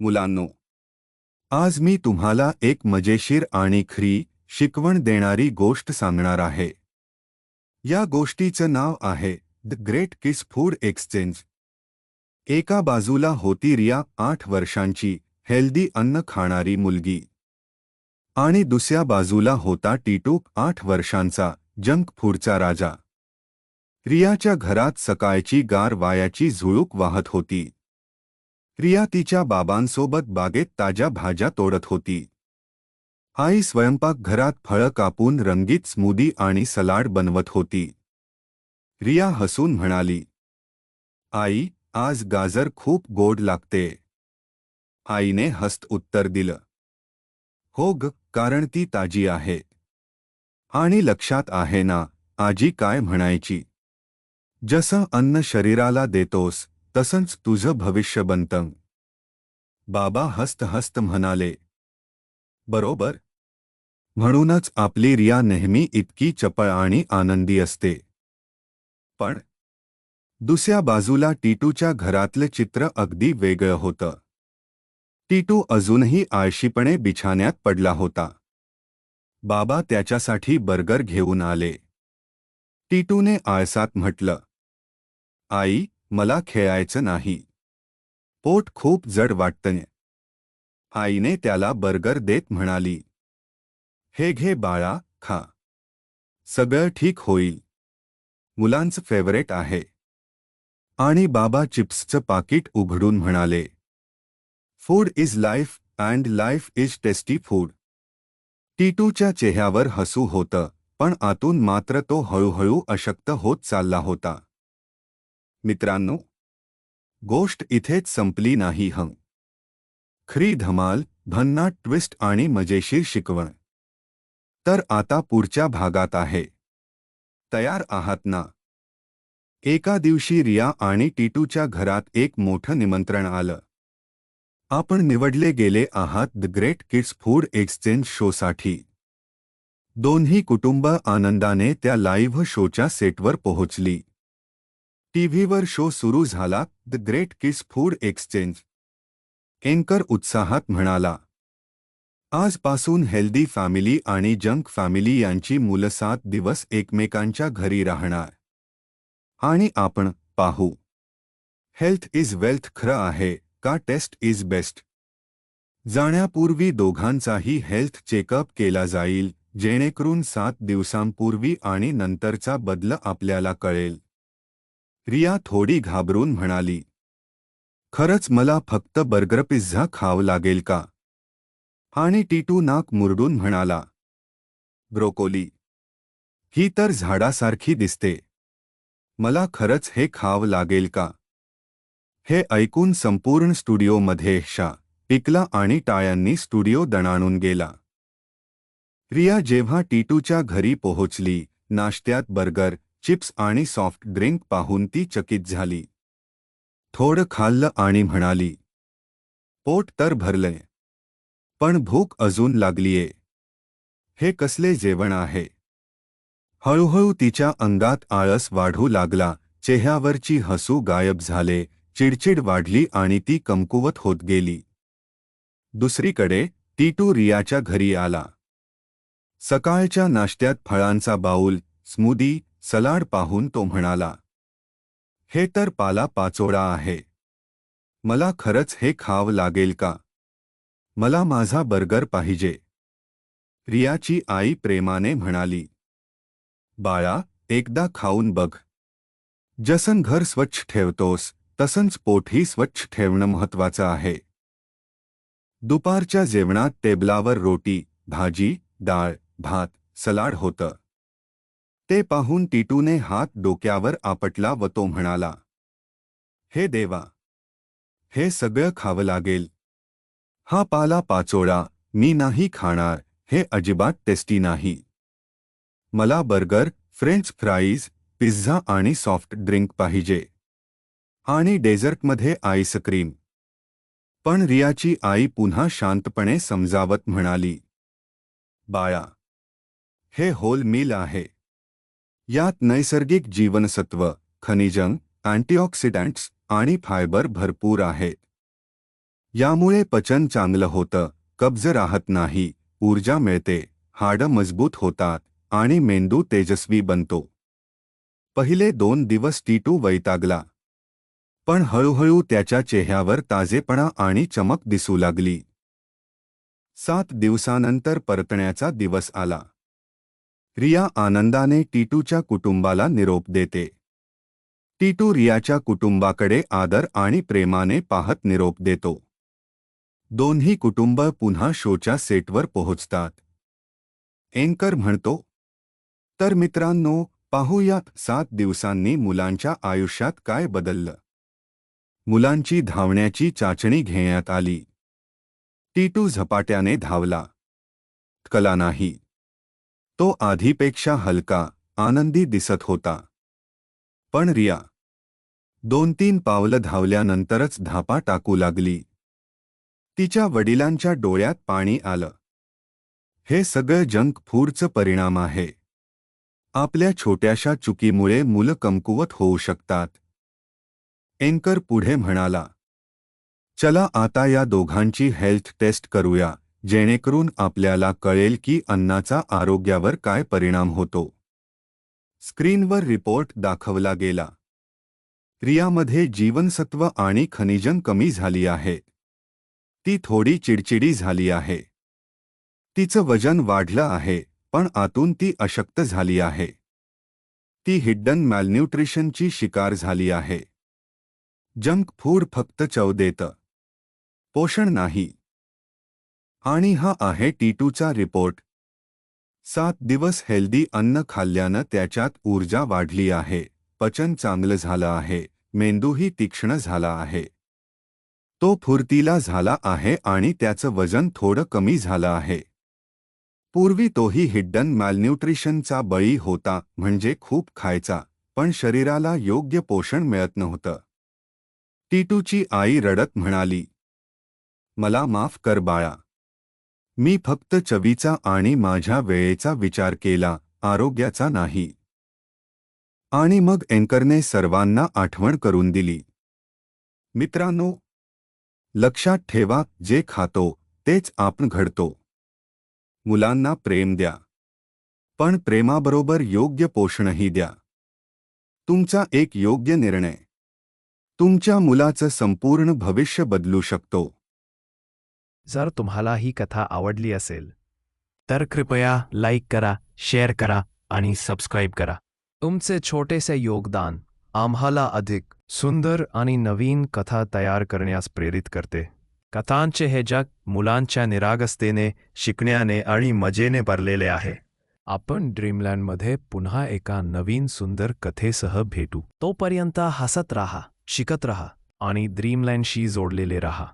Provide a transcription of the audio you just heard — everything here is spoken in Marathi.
मुलांनो आज मी तुम्हाला एक मजेशीर आणि खरी शिकवण देणारी गोष्ट सांगणार आहे. या गोष्टीचं नाव आहे the great kiss food exchange एका बाजूला होती रिया आठ वर्षांची हेल्दी अन्न खाणारी मुलगी. आणि दुसऱ्या बाजूला होता टिटूक आठ वर्षांचा जंक फूडचा राजा. रियाच्या घरात सकाळची गार वायाची झुळूक वाहत होती. रिया तिच्या बाबांसोबत बागेत ताज्या भाज्या तोडत होती. आई स्वयंपाकघरात फळं कापून रंगीत स्मूदी आणि सलाड बनवत होती. रिया हसून म्हणाली आई आज गाजर खूप गोड लागते. आईने हस्त उत्तर दिलं हो ग कारण ती ताजी आहे. आणि लक्षात आहे ना आजी काय म्हणायची? जसं अन्न शरीराला देतोस तसंच तुझं भविष्य बनतं. बाबा हस्त हस्त म्हणाले. बरोबर. म्हणूनच आपली रिया नेहमी इतकी चपळ आणि आनंदी असते. पण दुसऱ्या बाजूला टीटूच्या घरातलं चित्र अगदी वेगळं होतं. टीटू अजूनही आळशीपणे बिछाण्यात पडला होता. बाबा त्याच्यासाठी बर्गर घेऊन आले. टीटूने आळसात म्हटलं आई मला खेळायचं नाही. पोट खूप जड वाटतंय. आईने त्याला बर्गर देत म्हणाली. हे घे बाळा खा. सगळं ठीक होईल. मुलांचं फेवरेट आहे. आणि बाबा चिप्सचं पाकिट उघडून म्हणाले. Food is life and life is tasty food. टीटूच्या चेहऱ्यावर हसू होतं पण आतून मात्र तो हळूहळू अशक्त होत चालला होता. मित्रांनो गोष्ट इथेच संपली नाही हं. खरी धमाल भन्नाट ट्विस्ट आणि मजेशीर शिकवण. तर आता पुढच्या भागात आहे. तयार आहात ना? एका दिवशी रिया आणि टीटूच्या घरात एक मोठं निमंत्रण आलं. आपण निवडले गेले आहात the great kids food exchange शोसाठी. दोन्ही कुटुंब आनंदाने त्या लाईव्ह शोच्या सेटवर पोहोचली. टीव्हीवर शो सुरू झाला the great kiss food exchange. Anchor उत्साहात म्हणाला आजपासून हेल्दी फॅमिली आणि जंक फॅमिली यांची मुलं सात दिवस एकमेकांच्या घरी राहणार. आणि आपण पाहू. हेल्थ इज वेल्थ खरं आहे का टेस्ट इज बेस्ट. जाण्यापूर्वी दोघांचाही हेल्थ चेकअप केला जाईल जेणेकरून सात दिवसांपूर्वी आणि नंतरचा बदल आपल्याला कळेल. रिया थोडी घाबरून म्हणाली खरंच मला फक्त बर्गर पिझ्झा खाव लागेल का? आणि टीटू नाक मुरडून म्हणाला ब्रोकोली ही तर झाडासारखी दिसते. मला खरंच हे खाव लागेल का? हे ऐकून संपूर्ण स्टुडिओमध्ये शा पिकला आणि टायांनी स्टुडिओ दणाणून गेला. रिया जेव्हा टीटूच्या घरी पोहोचली नाश्त्यात बर्गर चिप्स आणि सॉफ्ट ड्रिंक पाहून ती चकित झाली. थोडं खाल्लं आणि म्हणाली पोट तर भरलंय पण भूक अजून लागलीये. हे कसले जेवण आहे? हळूहळू तिच्या अंगात आळस वाढू लागला चेहऱ्यावरची हसू गायब झाले चिडचिड वाढली आणि ती कमकुवत होत गेली. दुसरीकडे टीटू रियाच्या घरी आला. सकाळच्या नाश्त्यात फळांचा बाऊल स्मूदी सलाड पाहून तो म्हणाला हे तर पाला पाचोळा आहे. मला खरंच हे खाव लागेल का? मला माझा बर्गर पाहिजे. रियाची आई प्रेमाने म्हणाली बाळा एकदा खाऊन बघ. जसन घर स्वच्छ ठेवतोस तसंच पोटही स्वच्छ ठेवणं महत्वाचं आहे. दुपारच्या जेवणात टेबलावर रोटी भाजी डाळ भात सलाड होतं. ते पाहून टीटूने हात डोक्यावर आपटला व तो म्हणाला, हे देवा, हे सगळं खावं लागेल. हा पाला पाचोळा, मी नाही खाणार, हे अजिबात टेस्टी नाही. मला बर्गर, फ्रेंच फ्राईज, पिझ्झा आणि सॉफ्ट ड्रिंक पाहिजे. आणि डेझर्टमध्ये आईस्क्रीम. पण रियाची आई पुन्हा शांतपणे समजावत म्हणाली, बाळा, हे होल मील आहे. यात नैसर्गिक जीवनसत्व खनिजं अँटीऑक्सिडंट्स आणि फायबर भरपूर आहेत यामुळे पचन चांगलं होतं कब्ज राहत नाही ऊर्जा मिळते हाडं मजबूत होतात आणि मेंदू तेजस्वी बनतो. पहिले दोन दिवस टीटू वैतागला. पण हळूहळू त्याच्या चेहऱ्यावर ताजेपणा आणि चमक दिसू लागली. सात दिवसानंतर परतण्याचा दिवस आला. रिया आनंदाने टीटूच्या कुटुंबाला निरोप देते. टीटू रियाच्या कुटुंबाकडे आदर आणि प्रेमाने पाहत निरोप देतो. दोन्ही कुटुंब पुन्हा शोच्या सेटवर पोहोचतात. एंकर म्हणतो तर मित्रांनो पाहूयात सात दिवसांनी मुलांच्या आयुष्यात काय बदललं. मुलांची धावण्याची चाचणी घेण्यात आली. टीटू झपाट्याने धावला. कला नाही. तो आधीपेक्षा हलका आनंदी दिसत होता. पण रिया दोन तीन पावलं धावल्यानंतरच धापा टाकू लागली. तिच्या वडिलांच्या डोळ्यात पाणी आलं. हे सगळं जंक फूडचं परिणाम आहे. आपल्या छोट्याशा चुकीमुळे मुलं कमकुवत होऊ शकतात. एंकर पुढे म्हणाला चला आता या दोघांची हेल्थ टेस्ट करूया. जेणेकरून आपल्याला कळेल की अन्नाचा आरोग्यावर काय परिणाम होतो. स्क्रीनवर रिपोर्ट दाखवला गेला. रियामध्ये जीवनसत्व आणि खनिजन कमी झाली आहे. ती थोडी चिडचिडी झाली आहे. तिचं वजन वाढलं आहे पण आतून ती अशक्त झाली आहे. ती हिड्डन मॅलन्यूट्रिशनची शिकार झाली आहे. जंक फूड फक्त चव देतं. पोषण नाही. आणि हा आहे टीटूचा रिपोर्ट. सात दिवस हेल्दी अन्न खाल्ल्यानं त्याच्यात ऊर्जा वाढली आहे. पचन चांगलं झालं आहे. मेंदूही तीक्ष्ण झाला आहे. तो फुर्तीला झाला आहे आणि त्याचं वजन थोडं कमी झालं आहे. पूर्वी तोही हिड्डन मॅलन्यूट्रिशनचा बळी होता म्हणजे खूप खायचा पण शरीराला योग्य पोषण मिळत नव्हतं. टीटूची आई रडत म्हणाली मला माफ कर बाळा. मी फक्त चवीचा आणि माझ्या वेळेचा विचार केला आरोग्याचा नाही. आणि मग एंकरने सर्वांना आठवण करून दिली. मित्रांनो लक्षात ठेवा जे खातो तेच आपण घडतो. मुलांना प्रेम द्या. पण प्रेमाबरोबर योग्य पोषणही द्या. तुमचा एक योग्य निर्णय. तुमच्या मुलाचं संपूर्ण भविष्य बदलू शकतो. जर तुम्हाला ही कथा आवडली असेल, तर कृपया लाईक करा, शेअर करा आणि सबस्क्राईब करा. तुमचे छोटेसे योगदान आम्हाला अधिक सुंदर आणि नवीन कथा तयार करण्यास प्रेरित करते. कथांचे हे जग मुलांच्या निरागसतेने, शिकण्याने आणि मजेने भरलेले आहे. आपण ड्रीमलँडमध्ये पुन्हा एका नवीन सुंदर कथेसह भेटू. तोपर्यंत हसत राहा, शिकत राहा आणि ड्रीमलँडशी जोडलेले राहा.